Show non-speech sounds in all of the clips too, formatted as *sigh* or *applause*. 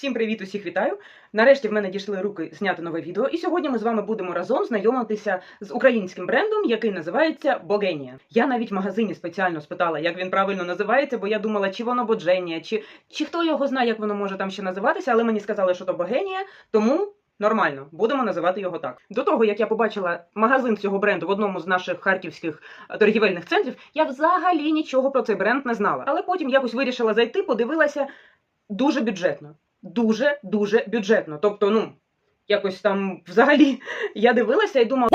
Всім привіт, усіх вітаю! Нарешті в мене дійшли руки зняти нове відео, і сьогодні ми з вами будемо разом знайомитися з українським брендом, який називається Богенія. Я навіть в магазині спеціально спитала, як він правильно називається, бо я думала, чи воно Бодженія, чи, чи хто його знає, як воно може там ще називатися, але мені сказали, що то Богенія, тому. Нормально, будемо називати його так. До того як я побачила магазин цього бренду в одному з наших харківських торгівельних центрів, я взагалі нічого про цей бренд не знала. Але потім якось вирішила зайти, подивилася дуже бюджетно. Дуже дуже бюджетно. Тобто, ну якось там взагалі *laughs* я дивилася і думала,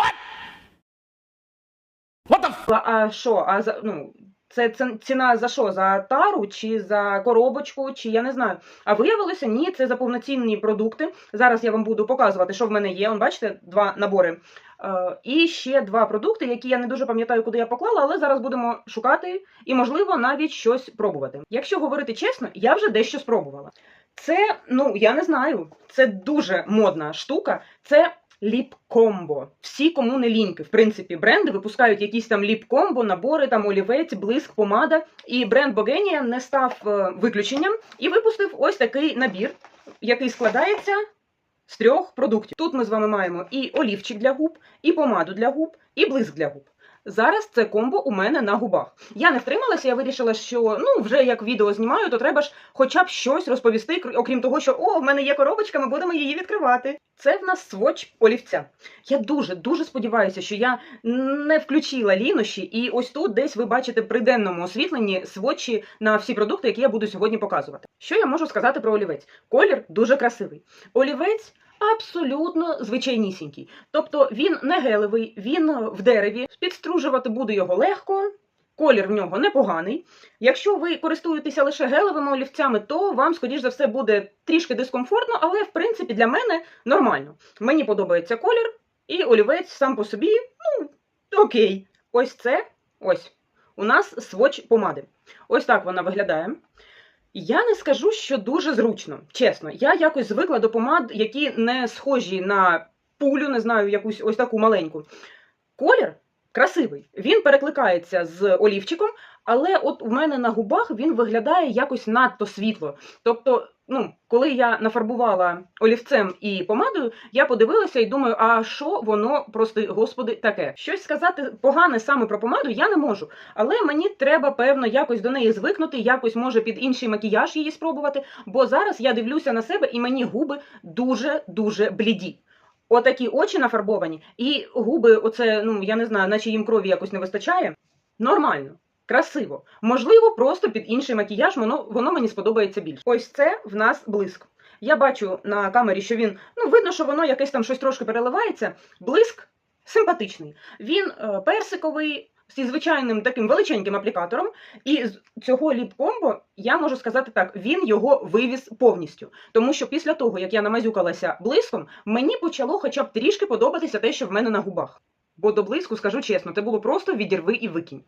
а що? А за ну. Це це ціна за що? За тару чи за коробочку, чи я не знаю. А виявилося, ні, це за повноцінні продукти. Зараз я вам буду показувати, що в мене є. Он, бачите, два набори. Е, і ще два продукти, які я не дуже пам'ятаю, куди я поклала, але зараз будемо шукати і, можливо, навіть щось пробувати. Якщо говорити чесно, я вже дещо спробувала. Це, ну я не знаю, це дуже модна штука. Це ліп-комбо. Всі, кому не ліньки, в принципі, бренди випускають якісь там ліп-комбо, набори, там олівець, блиск, помада. І бренд Богенія не став е, виключенням і випустив ось такий набір, який складається з трьох продуктів. Тут ми з вами маємо і олівчик для губ, і помаду для губ, і блиск для губ. Зараз це комбо у мене на губах. Я не втрималася, я вирішила, що ну вже як відео знімаю, то треба ж хоча б щось розповісти, кр- окрім того, що о, в мене є коробочка, ми будемо її відкривати. Це в нас своч олівця. Я дуже дуже сподіваюся, що я не включила лінощі, і ось тут десь ви бачите при денному освітленні свочі на всі продукти, які я буду сьогодні показувати. Що я можу сказати про олівець? Колір дуже красивий. Олівець. Абсолютно звичайнісінький. Тобто він не гелевий, він в дереві. Підстружувати буде його легко, колір в нього непоганий. Якщо ви користуєтеся лише гелевими олівцями, то вам, скоріш за все, буде трішки дискомфортно, але в принципі для мене нормально. Мені подобається колір, і олівець сам по собі, ну, окей. Ось це ось. У нас своч помади. Ось так вона виглядає. Я не скажу, що дуже зручно, чесно. Я якось звикла до помад, які не схожі на пулю, не знаю, якусь ось таку маленьку. Колір красивий. Він перекликається з олівчиком, але от у мене на губах він виглядає якось надто світло. Тобто, ну, коли я нафарбувала олівцем і помадою, я подивилася і думаю, а що воно, прости господи, таке? Щось сказати погане саме про помаду я не можу. Але мені треба, певно, якось до неї звикнути, якось може під інший макіяж її спробувати. Бо зараз я дивлюся на себе, і мені губи дуже-дуже бліді. Отакі очі нафарбовані, і губи, оце, ну я не знаю, наче їм крові якось не вистачає. Нормально, красиво. Можливо, просто під інший макіяж воно, воно мені сподобається більше. Ось це в нас блиск. Я бачу на камері, що він, ну, видно, що воно якесь там щось трошки переливається. Блиск симпатичний. Він е, персиковий, зі звичайним таким величеньким аплікатором. І з цього ліп-комбо я можу сказати так: він його вивіз повністю. Тому що після того, як я намазюкалася блиском, мені почало хоча б трішки подобатися те, що в мене на губах. Бо до блиску, скажу чесно, це було просто відірви і викинь.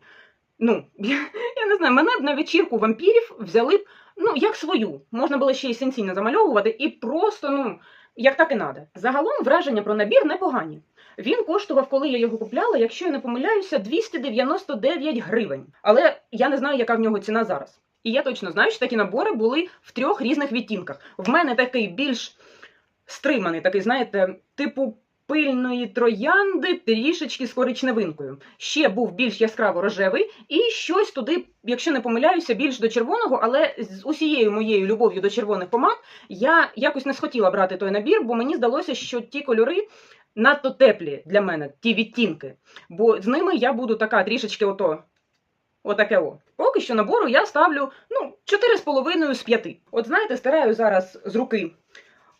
Ну, *laughs* я, не знаю, мене б на вечірку вампірів взяли б, ну, як свою. Можна було ще й сенсійно замальовувати, і просто, ну, як так і надо. Загалом враження про набір непогані. Він коштував, коли я його купляла, якщо я не помиляюся, 299 гривень. Але я не знаю, яка в нього ціна зараз. І я точно знаю, що такі набори були в трьох різних відтінках. В мене такий більш стриманий, такий, знаєте, типу пильної троянди, трішечки з коричневинкою. Ще був більш яскраво рожевий, і щось туди, якщо не помиляюся, більш до червоного, але з усією моєю любов'ю до червоних помад я якось не схотіла брати той набір, бо мені здалося, що ті кольори надто теплі для мене, ті відтінки. Бо з ними я буду така трішечки ото. Отаке о. Поки що набору я ставлю ну, 4,5 з 5. От знаєте, стираю зараз з руки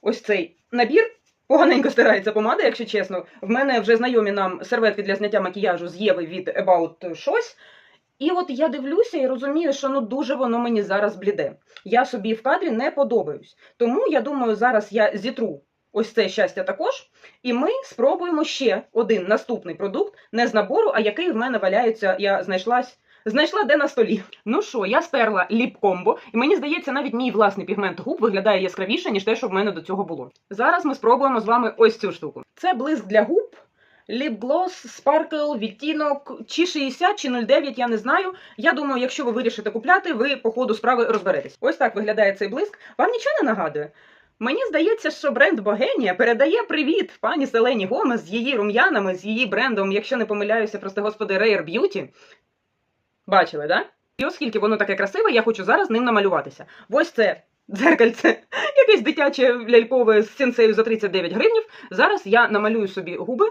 ось цей набір. Поганенько стирається помада, якщо чесно. В мене вже знайомі нам серветки для зняття макіяжу з Єви від About щось. І от я дивлюся і розумію, що ну дуже воно мені зараз бліде. Я собі в кадрі не подобаюсь. Тому я думаю, зараз я зітру ось це щастя також. І ми спробуємо ще один наступний продукт, не з набору, а який в мене валяється, я знайшлась. Знайшла де на столі. Ну що, я стерла ліп-комбо, і мені здається, навіть мій власний пігмент губ виглядає яскравіше, ніж те, що в мене до цього було. Зараз ми спробуємо з вами ось цю штуку. Це блиск для губ. Lip Gloss, Sparkle, відтінок чи 60, чи 09, я не знаю. Я думаю, якщо ви вирішите купляти, ви по ходу справи розберетесь. Ось так виглядає цей блиск. Вам нічого не нагадує? Мені здається, що бренд Богенія передає привіт пані Селені Гомес з її рум'янами, з її брендом, якщо не помиляюся, просто господи, Rare Beauty. Бачили, да? І оскільки воно таке красиве, я хочу зараз ним намалюватися. Ось це дзеркальце, *laughs* якесь дитяче лялькове з сенсею за 39 гривнів. Зараз я намалюю собі губи.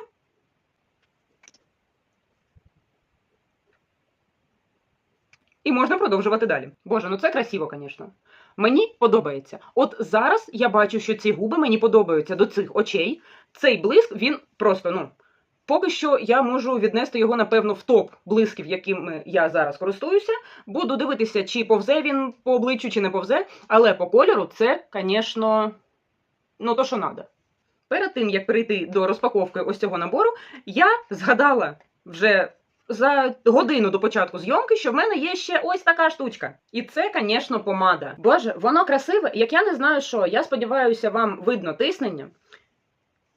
І можна продовжувати далі. Боже, ну це красиво, звісно. Мені подобається. От зараз я бачу, що ці губи мені подобаються до цих очей. Цей блиск, він просто, ну. Поки що я можу віднести його, напевно, в топ блисків, якими я зараз користуюся. Буду дивитися, чи повзе він по обличчю, чи не повзе. Але по кольору це, звісно, ну то, що треба. Перед тим, як перейти до розпаковки ось цього набору, я згадала вже за годину до початку зйомки, що в мене є ще ось така штучка. І це, звісно, помада. Боже, воно красиве. Як я не знаю, що, я сподіваюся, вам видно тиснення.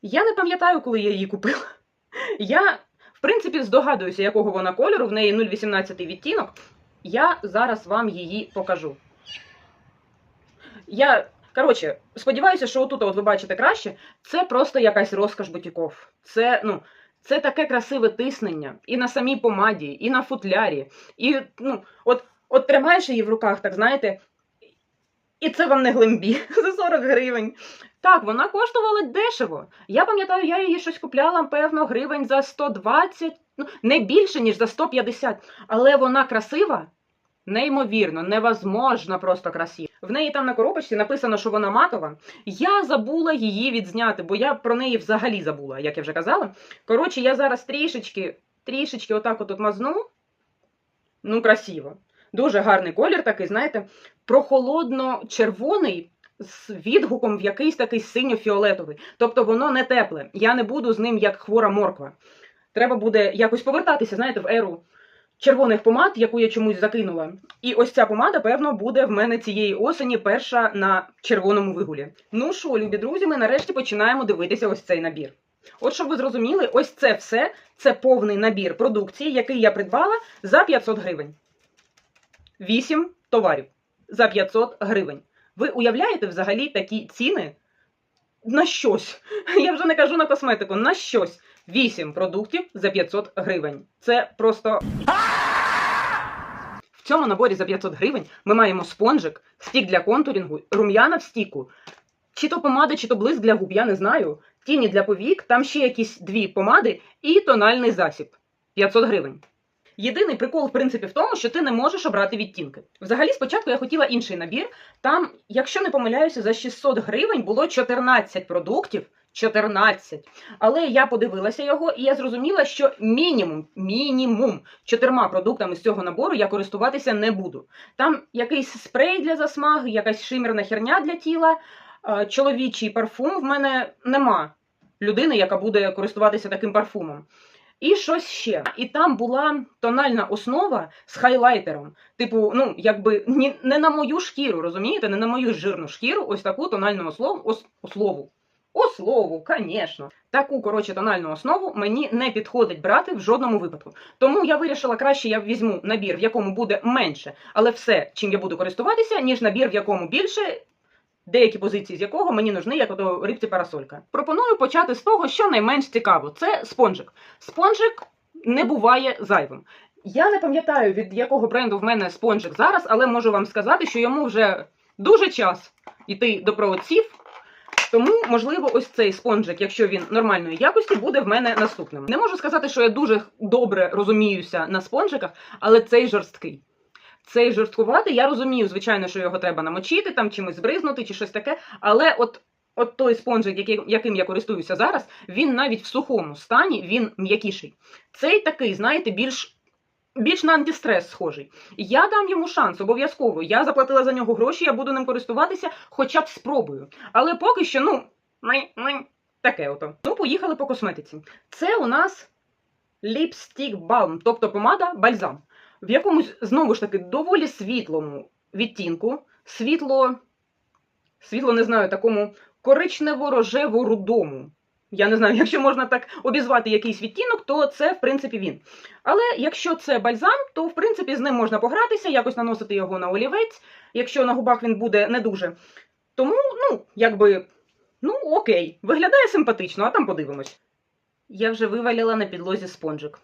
Я не пам'ятаю, коли я її купила. Я, в принципі, здогадуюся, якого вона кольору, в неї 0,18 відтінок. Я зараз вам її покажу. Я, коротше, сподіваюся, що отут, от ви бачите краще, це просто якась розкаш бутіков. Це, ну, це таке красиве тиснення і на самій помаді, і на футлярі. І, ну, от, от тримаєш її в руках, так знаєте, і це вам не глимбі *laughs* за 40 гривень. Так, вона коштувала дешево. Я пам'ятаю, я її щось купляла, певно, гривень за 120, ну, не більше, ніж за 150. Але вона красива, неймовірно, невозможно просто красива. В неї там на коробочці написано, що вона матова. Я забула її відзняти, бо я про неї взагалі забула, як я вже казала. Коротше, я зараз трішечки, трішечки отак от мазну. Ну, красиво. Дуже гарний колір такий, знаєте, прохолодно-червоний з відгуком в якийсь такий синьо-фіолетовий. Тобто воно не тепле. Я не буду з ним як хвора морква. Треба буде якось повертатися, знаєте, в еру червоних помад, яку я чомусь закинула. І ось ця помада, певно, буде в мене цієї осені перша на червоному вигулі. Ну що, любі друзі, ми нарешті починаємо дивитися ось цей набір. От щоб ви зрозуміли, ось це все це повний набір продукції, який я придбала за 500 гривень. 8 товарів за 500 гривень. Ви уявляєте взагалі такі ціни на щось? *laughs* Я вже не кажу на косметику, на щось. 8 продуктів за 500 гривень. Це просто. *laughs* В цьому наборі за 500 гривень ми маємо спонжик, стік для контурінгу, рум'яна в стіку. Чи то помада, чи то блиск для губ, я не знаю. Тіні для повік, там ще якісь дві помади і тональний засіб. 500 гривень. Єдиний прикол, в принципі, в тому, що ти не можеш обрати відтінки. Взагалі, спочатку я хотіла інший набір. Там, якщо не помиляюся, за 600 гривень було 14 продуктів. 14. Але я подивилася його, і я зрозуміла, що мінімум, мінімум чотирма продуктами з цього набору я користуватися не буду. Там якийсь спрей для засмаги, якась шимерна херня для тіла, е, чоловічий парфум. В мене нема людини, яка буде користуватися таким парфумом. І щось ще. І там була тональна основа з хайлайтером. Типу, ну, якби ні, не на мою шкіру, розумієте? Не на мою жирну шкіру, ось таку тональну основу, ос, основу. Основу, звісно. Таку, коротше, тональну основу мені не підходить брати в жодному випадку. Тому я вирішила, краще я візьму набір, в якому буде менше, але все, чим я буду користуватися, ніж набір, в якому більше, деякі позиції з якого мені нужны, як ото рибці парасолька. Пропоную почати з того, що найменш цікаво. Це спонжик. Спонжик не буває зайвим. Я не пам'ятаю, від якого бренду в мене спонжик зараз, але можу вам сказати, що йому вже дуже час йти до проводців. Тому, можливо, ось цей спонжик, якщо він нормальної якості, буде в мене наступним. Не можу сказати, що я дуже добре розуміюся на спонжиках, але цей жорсткий. Цей жорсткуватий, я розумію, звичайно, що його треба намочити, там чимось збризнути чи щось таке. Але от от той спонжик, який, яким я користуюся зараз, він навіть в сухому стані він м'якіший. Цей такий, знаєте, більш. Більш на антистрес схожий. Я дам йому шанс, обов'язково. Я заплатила за нього гроші, я буду ним користуватися, хоча б спробую. Але поки що, ну, таке ото. Ну, поїхали по косметиці. Це у нас Lipstick Balm, тобто помада бальзам. В якомусь, знову ж таки, доволі світлому відтінку. Світло, світло, не знаю, такому коричнево-рожево-рудому. Я не знаю, *laughs* якщо можна так обізвати якийсь відтінок, то це, в принципі, він. Але якщо це бальзам, то в принципі з ним можна погратися, якось наносити його на олівець. Якщо на губах він буде не дуже, Тому, ну, якби, ну окей, виглядає симпатично, а там подивимось. Я вже вивалила на підлозі спонжик.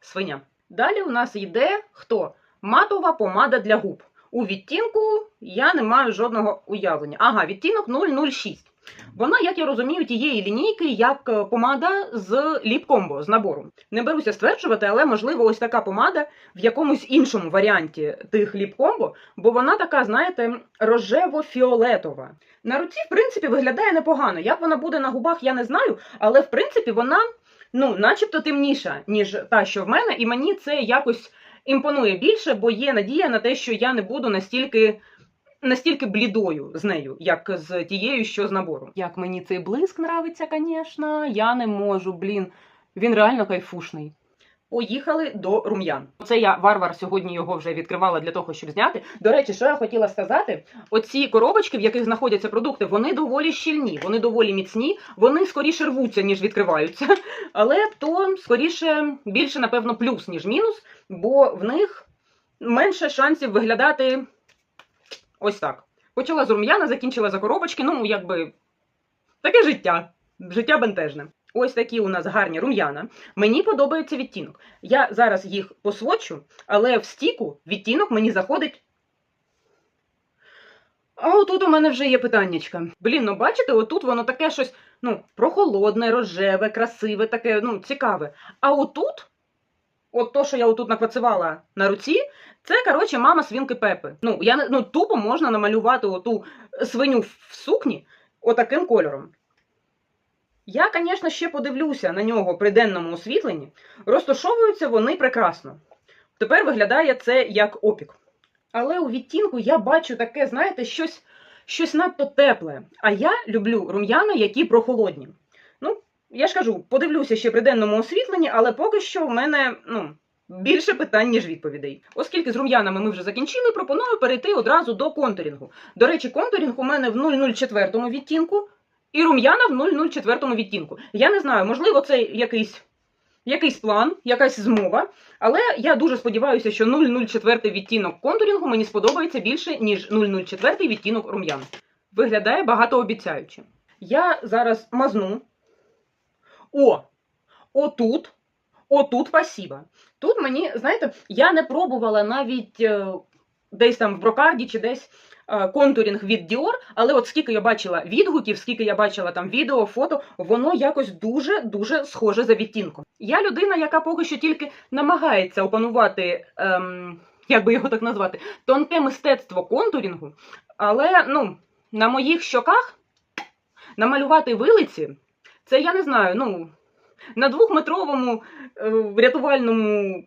Свиня. Далі у нас йде хто? Матова помада для губ. У відтінку я не маю жодного уявлення. Ага, відтінок 006. Вона, як я розумію, тієї лінійки, як е, помада з ліп-комбо, з набору. Не беруся стверджувати, але можливо ось така помада в якомусь іншому варіанті тих ліп-комбо, бо вона така, знаєте, рожево-фіолетова. На руці, в принципі, виглядає непогано. Як вона буде на губах, я не знаю, але в принципі вона, ну, начебто темніша, ніж та, що в мене, і мені це якось імпонує більше, бо є надія на те, що я не буду настільки. Настільки блідою з нею, як з тією, що з набору. Як мені цей блиск нравиться, звісно, я не можу, блін. Він реально кайфушний. Поїхали до рум'ян. Це я варвар сьогодні його вже відкривала для того, щоб зняти. До речі, що я хотіла сказати: оці коробочки, в яких знаходяться продукти, вони доволі щільні, вони доволі міцні, вони скоріше рвуться, ніж відкриваються. *laughs* Але то скоріше більше, напевно, плюс, ніж мінус, бо в них менше шансів виглядати ось так. Почала з рум'яна, закінчила за коробочки, ну, якби таке життя. Життя бентежне. Ось такі у нас гарні рум'яна. Мені подобається відтінок. Я зараз їх посвочу, але в стіку відтінок мені заходить. А отут у мене вже є питаннячка. Блін, ну бачите, отут воно таке щось, ну, прохолодне, рожеве, красиве, таке, ну, цікаве. А отут, от то, що я отут наквацювала на руці, це, коротше, мама свинки Пепи. Ну, я ну, тупо можна намалювати оту свиню в сукні отаким кольором. Я, звісно, ще подивлюся на нього при денному освітленні. Розташовуються вони прекрасно. Тепер виглядає це як опік. Але у відтінку я бачу таке, знаєте, щось, щось надто тепле. А я люблю рум'яна, які прохолодні. Ну, я ж кажу, подивлюся ще при денному освітленні, але поки що в мене ну, більше питань, ніж відповідей. Оскільки з рум'янами ми вже закінчили, пропоную перейти одразу до контурінгу. До речі, контурінг у мене в 004 відтінку. І рум'яна в 004 відтінку. Я не знаю, можливо, це якийсь, якийсь план, якась змова, але я дуже сподіваюся, що 004 відтінок контурінгу мені сподобається більше, ніж 004 відтінок рум'ян. Виглядає багатообіцяюче. Я зараз мазну. О! Отут. Отут спасіба. Тут мені, знаєте, я не пробувала навіть е, десь там в брокарді чи десь контурінг від Dior, але от скільки я бачила відгуків, скільки я бачила там відео, фото, воно якось дуже-дуже схоже за відтінком. Я людина, яка поки що тільки намагається опанувати, ем, як би його так назвати, тонке мистецтво контурінгу, але ну, на моїх щоках намалювати вилиці, це я не знаю, ну, на двохметровому е, рятувальному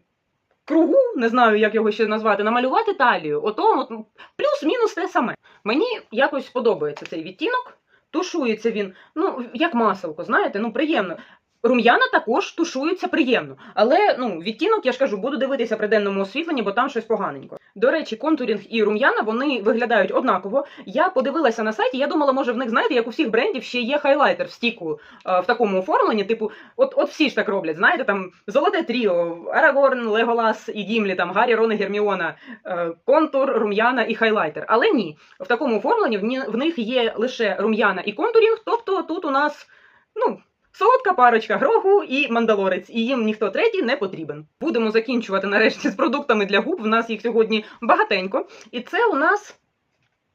кругу, не знаю, як його ще назвати, намалювати талію. Ото от, плюс-мінус те саме. Мені якось подобається цей відтінок. Тушується він, ну, як маселко, знаєте, ну приємно. Рум'яна також тушуються приємно. Але ну, відтінок, я ж кажу, буду дивитися при денному освітленні, бо там щось поганенько. До речі, контурінг і рум'яна вони виглядають однаково. Я подивилася на сайті, я думала, може в них, знаєте, як у всіх брендів ще є хайлайтер в стіку е, в такому оформленні. Типу, от, от всі ж так роблять, знаєте, там золоте тріо, Арагорн, Леголас і Гімлі, там Гаррі, Рон і Герміона, е, контур, рум'яна і хайлайтер. Але ні, в такому оформленні в них є лише рум'яна і контурінг, тобто тут у нас, ну. Солодка парочка грогу і мандалорець, і їм ніхто третій не потрібен. Будемо закінчувати нарешті з продуктами для губ. В нас їх сьогодні багатенько. І це у нас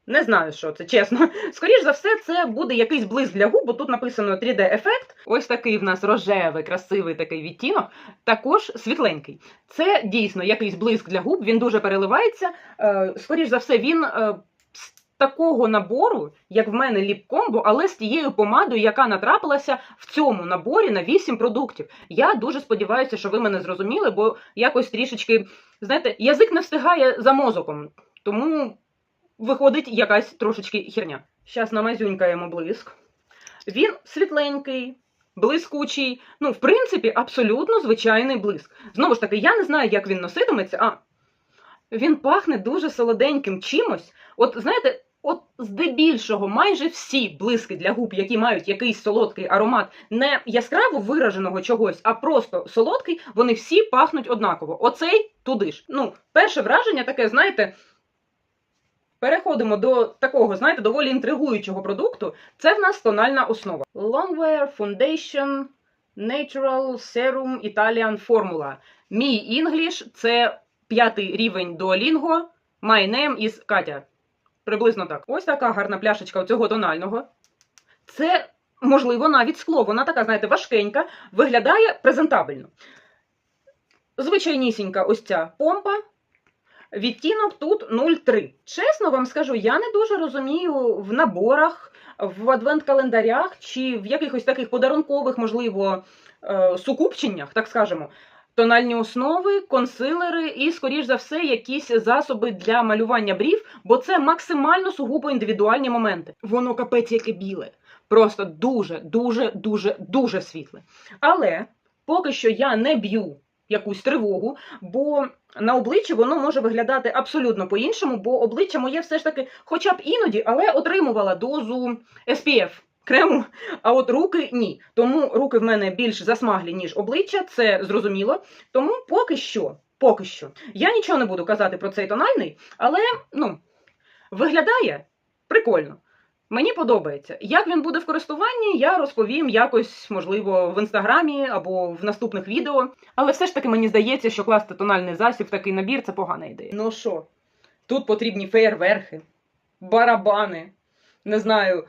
не знаю, що це, чесно. Скоріш за все, це буде якийсь блиск для губ, бо тут написано 3D-ефект. Ось такий в нас рожевий, красивий такий відтінок, також світленький. Це дійсно якийсь блиск для губ, він дуже переливається. Е, Скоріш за все, він. Такого набору, як в мене ліп-комбо, але з тією помадою, яка натрапилася в цьому наборі на 8 продуктів. Я дуже сподіваюся, що ви мене зрозуміли, бо якось трішечки, знаєте, язик не встигає за мозоком, тому виходить якась трошечки херня. Зараз намазюнькаємо блиск. Він світленький, блискучий. Ну, в принципі, абсолютно звичайний блиск. Знову ж таки, я не знаю, як він носитиметься. А він пахне дуже солоденьким чимось. От знаєте, от здебільшого майже всі блиски для губ, які мають якийсь солодкий аромат, не яскраво вираженого чогось, а просто солодкий, вони всі Ну, пахнуть однаково. Оцей туди ж. Ну, перше враження таке, знаєте, Переходимо до такого, знаєте, доволі інтригуючого продукту. Це в нас тональна основа. Longwear Foundation Natural Serum Italian Formula. Мій English – це п'ятий рівень Duolingo. My name is Катя. Приблизно так. Ось така гарна пляшечка цього тонального. Це, можливо, навіть скло. Вона така, знаєте, важкенька, виглядає презентабельно. Звичайнісінька ось ця помпа. Відтінок тут 0,3. Чесно вам скажу, я не дуже розумію в наборах, в адвент-календарях чи в якихось таких подарункових, можливо, е, сукупченнях, так скажемо, тональні основи, консилери і, скоріш за все, якісь засоби для малювання брів, бо це максимально сугубо індивідуальні моменти. Воно капець яке біле. Просто дуже, дуже, дуже, дуже світле. Але поки що я не б'ю якусь тривогу, бо на обличчі воно може виглядати абсолютно по-іншому, бо обличчя моє все ж таки, хоча б іноді, але отримувала дозу SPF крему, а от руки ні. Тому руки в мене більш засмаглі, ніж обличчя, це зрозуміло. Тому поки що, поки що, я нічого не буду казати про цей тональний, але ну, виглядає прикольно. Мені подобається. Як він буде в користуванні, я розповім якось, можливо, в інстаграмі або в наступних відео. Але все ж таки мені здається, що класти тональний засіб в такий набір це погана ідея. Ну що, тут потрібні феєрверхи, барабани, не знаю,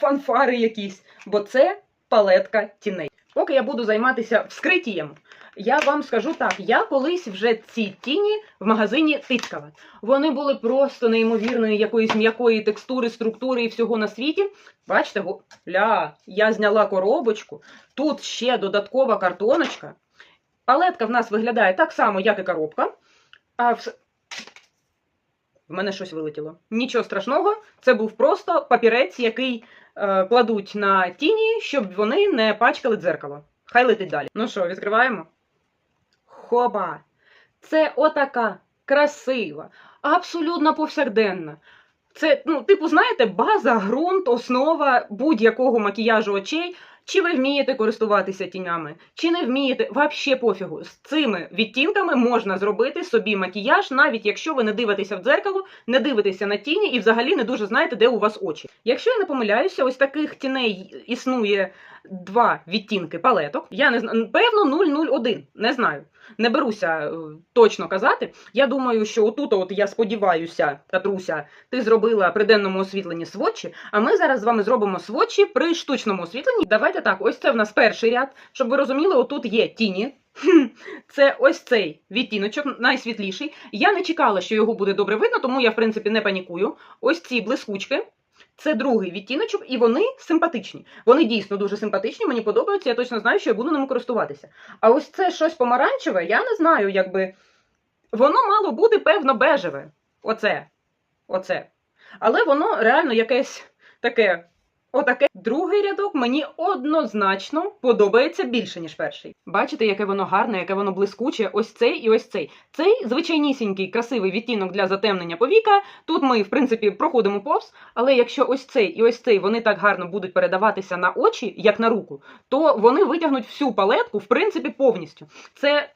фанфари якісь, бо це палетка тіней. Поки я буду займатися вскриттям, я вам скажу так: я колись вже ці тіні в магазині тискала. Вони були просто неймовірної якоїсь м'якої текстури, структури і всього на світі. Бачите, го... ля, я зняла коробочку. Тут ще додаткова картоночка. Палетка в нас виглядає так само, як і коробка. А в... мене щось вилетіло. Нічого страшного, це був просто папірець, який е, кладуть на тіні, щоб вони не пачкали дзеркало. Хай летить далі. Ну що, відкриваємо? Хоба! Це отака красива, абсолютно повсякденна. Це, ну, типу, знаєте, база, ґрунт, основа будь-якого макіяжу очей. Чи ви вмієте користуватися тінями, чи не вмієте, Вообще пофігу. З цими відтінками можна зробити собі макіяж, навіть якщо ви не дивитеся в дзеркало, не дивитеся на тіні і взагалі не дуже знаєте, де у вас очі. Якщо я не помиляюся, ось таких тіней існує два відтінки палеток. Я не знаю, певно, 001, не знаю. Не беруся е, точно казати. Я думаю, що отут, от я сподіваюся, Катруся, ти зробила при денному освітленні сводчі, а ми зараз з вами зробимо сводчі при штучному освітленні. Давайте так, ось це в нас перший ряд. Щоб ви розуміли, отут є тіні. Це ось цей відтіночок, найсвітліший. Я не чекала, що його буде добре видно, тому я, в принципі, не панікую. Ось ці блискучки. Це другий відтіночок, і вони симпатичні. Вони дійсно дуже симпатичні, мені подобаються, я точно знаю, що я буду ними користуватися. А ось це щось помаранчеве, я не знаю, якби. Воно мало бути, певно, бежеве. Оце. Оце. Але воно реально якесь таке. Отаке. Другий рядок мені однозначно подобається більше, ніж перший. Бачите, яке воно гарне, яке воно блискуче, ось цей і ось цей. Цей звичайнісінький красивий відтінок для затемнення повіка. Тут ми, в принципі, проходимо повз, але якщо ось цей і ось цей вони так гарно будуть передаватися на очі, як на руку, то вони витягнуть всю палетку, в принципі, повністю. Це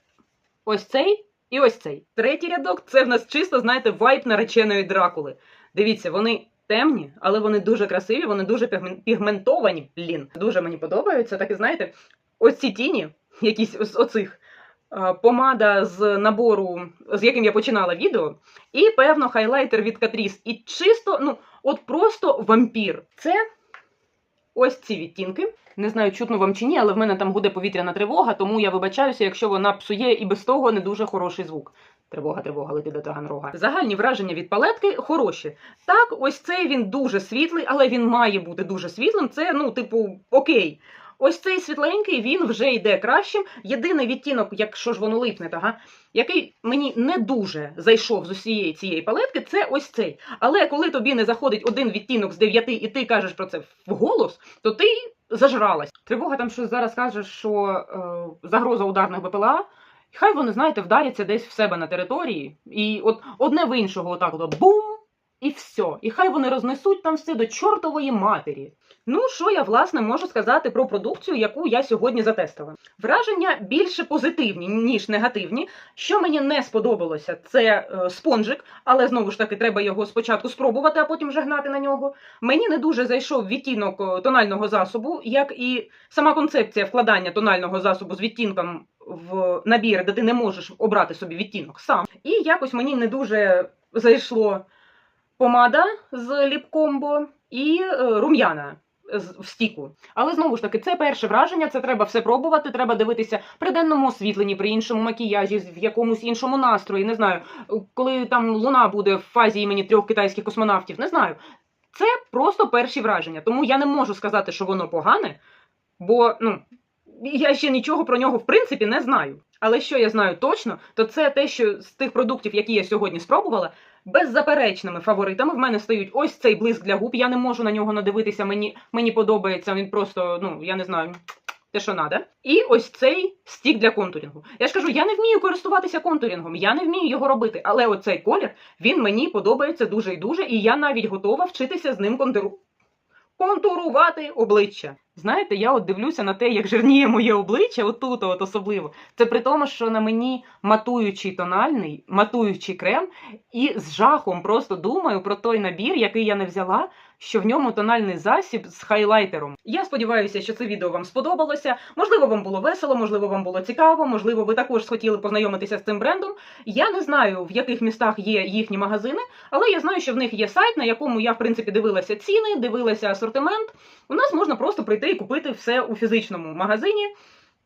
ось цей і ось цей. Третій рядок це в нас чисто, знаєте, вайб нареченої дракули. Дивіться, вони темні, але вони дуже красиві, вони дуже пігментовані. Блін, дуже мені подобаються. Так і знаєте, ось ці тіні, якісь з оцих. Помада з набору, з яким я починала відео, і певно хайлайтер від Катріс. І чисто, ну, от просто вампір. Це ось ці відтінки. Не знаю, чутно вам чи ні, але в мене там гуде повітряна тривога, тому я вибачаюся, якщо вона псує і без того не дуже хороший звук. Тривога, тривога, лети до Таганрога. Загальні враження від палетки хороші. Так, ось цей він дуже світлий, але він має бути дуже світлим. Це, ну, типу, окей. Ось цей світленький, він вже йде кращим. Єдиний відтінок, якщо ж воно липне, ага, який мені не дуже зайшов з усієї цієї палетки, це ось цей. Але коли тобі не заходить один відтінок з дев'яти, і ти кажеш про це вголос, то ти зажралась. Тривога там щось зараз каже, що е, загроза ударних БПЛА. Хай вони, знаєте, вдаряться десь в себе на території, і от одне в іншого отак от бум, І все. І хай вони рознесуть там все до чортової матері. Ну, що я власне можу сказати про продукцію, яку я сьогодні затестила? Враження більше позитивні, ніж негативні. Що мені не сподобалося, це е, спонжик, але знову ж таки треба його спочатку спробувати, а потім вже гнати на нього. Мені не дуже зайшов відтінок е, тонального засобу, як і сама концепція вкладання тонального засобу з відтінком в набір, де ти не можеш обрати собі відтінок сам. І якось мені не дуже зайшло помада з ліпкомбо і е, рум'яна. В стіку, але знову ж таки, це перше враження. Це треба все пробувати. Треба дивитися при денному освітленні, при іншому макіяжі, в якомусь іншому настрої. Не знаю, коли там луна буде в фазі імені трьох китайських космонавтів. Не знаю. Це просто перші враження. Тому я не можу сказати, що воно погане, бо ну я ще нічого про нього в принципі не знаю. Але що я знаю точно, то це те, що з тих продуктів, які я сьогодні спробувала, беззаперечними фаворитами в мене стають ось цей блиск для губ. Я не можу на нього надивитися. Мені мені подобається. Він просто, ну я не знаю. Те, що надо. І ось цей стік для контурінгу. Я ж кажу, я не вмію користуватися контурінгом, я не вмію його робити. Але оцей колір він мені подобається дуже і дуже, і я навіть готова вчитися з ним контуру... контурувати обличчя. Знаєте, я от дивлюся на те, як жирніє моє обличчя, отут от особливо. Це при тому, що на мені матуючий тональний, матуючий крем, і з жахом просто думаю про той набір, який я не взяла, що в ньому тональний засіб з хайлайтером. Я сподіваюся, що це відео вам сподобалося. Можливо, вам було весело, можливо, вам було цікаво, можливо, ви також схотіли познайомитися з цим брендом. Я не знаю, в яких містах є їхні магазини, але я знаю, що в них є сайт, на якому я, в принципі, дивилася ціни, дивилася асортимент. У нас можна просто прийти і купити все у фізичному магазині,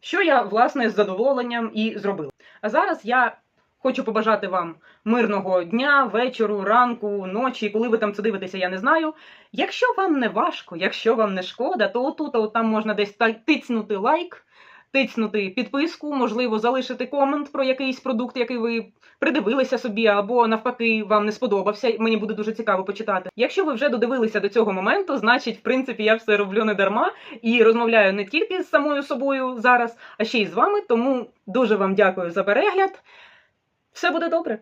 що я, власне, з задоволенням і зробила. А зараз я хочу побажати вам мирного дня, вечору, ранку, ночі, коли ви там це дивитеся, я не знаю. Якщо вам не важко, якщо вам не шкода, то отут, от там можна десь тицнути лайк, тицнути підписку, можливо, залишити комент про якийсь продукт, який ви придивилися собі, або навпаки вам не сподобався. Мені буде дуже цікаво почитати. Якщо ви вже додивилися до цього моменту, значить, в принципі, я все роблю не дарма і розмовляю не тільки з самою собою зараз, а ще й з вами. Тому дуже вам дякую за перегляд. Все буде добре.